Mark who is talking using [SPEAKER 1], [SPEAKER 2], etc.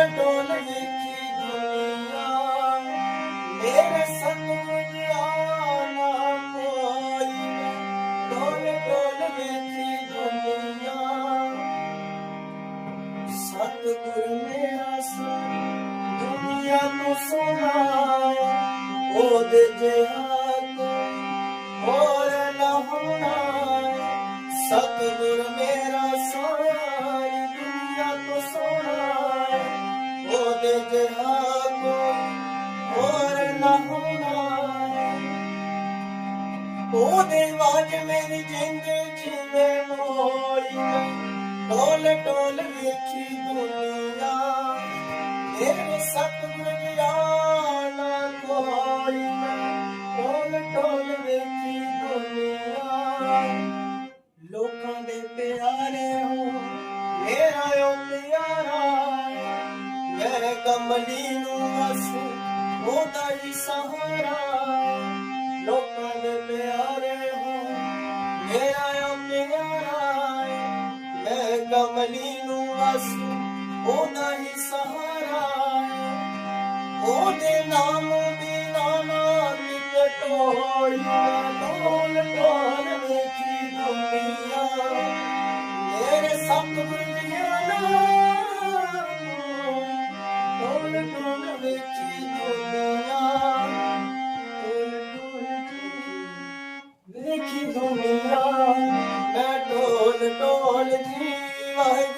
[SPEAKER 1] Dettol ਵੇਖੀ ਦੁਨੀਆ। ਮੇਰੇ ਸਤਿਗੁਰ ਜਾਨਾ ਕੋਈ ਡੋਲ ਡੋਲ ਵੇਖੀ ਦੁਨੀਆ। ਸਤਿਗੁਰ ਮੇਰਾ ਸਾਥ ਦੁਨੀਆ ਨੂੰ ਸੁਣਾਇਆ। ਉਹਦੇ ਜਿਹਾ ਕੋਈ ਹੋਰ ਨਾ ਹੋਣਾ। ਸਤਿਗੁਰ ਮੇਰਾ ਸਾਥ ਉਹਦੇ ਵਾਜ ਮੇਰੀ ਜਿੰਦ ਜਿਵੇਂ ਮੋਈ। ਟੋਲ ਟੋਲ ਵੇਖੀ ਦੁਨੀਆ। ਮੇਰੇ ਸਤਿਗੁਰ ਗਿਆਨਾ ਕੋਈ। ਟੋਲ ਟੋਲ ਵੇਖੀ ਦੁਨੀਆ। ਲੋਕਾਂ ਦੇ ਪਿਆਰੇ ਹੋ, ਮੇਰਾ ਓ ਪਿਆਰਾ। ਮੈਂ ਕਮਲੀ ਨੂੰ ਵਸ ਉਹਦਾ ਸਹਾਰਾ। ਲੋਕਾਂ ਦੇ ਪਿਆਰੇ ਹੋ, ਮੇਰਾ ਓ ਪਿਆਰਾ ਮੈਂ ਕਮਲੀ ਨੂੰ ਵਸ, ਉਹਦਾ ਹੀ ਸਹਾਰਾ ਉਹਦੇ ਨਾਮ ਬਿਨਾ ਨਾ ਮਿਲੇ ਟੋਈ ਟੋਲ ਟੋਲ ਵੇਖੀ ਦੁਨੀਆ। ਮੇਰੇ ਸਤਿਗੁਰ ਦੀਆਂ ਨਾਮ ਟੋਲ ਟੋਲ ਵੇਖੀ ਦੁਨੀਆ।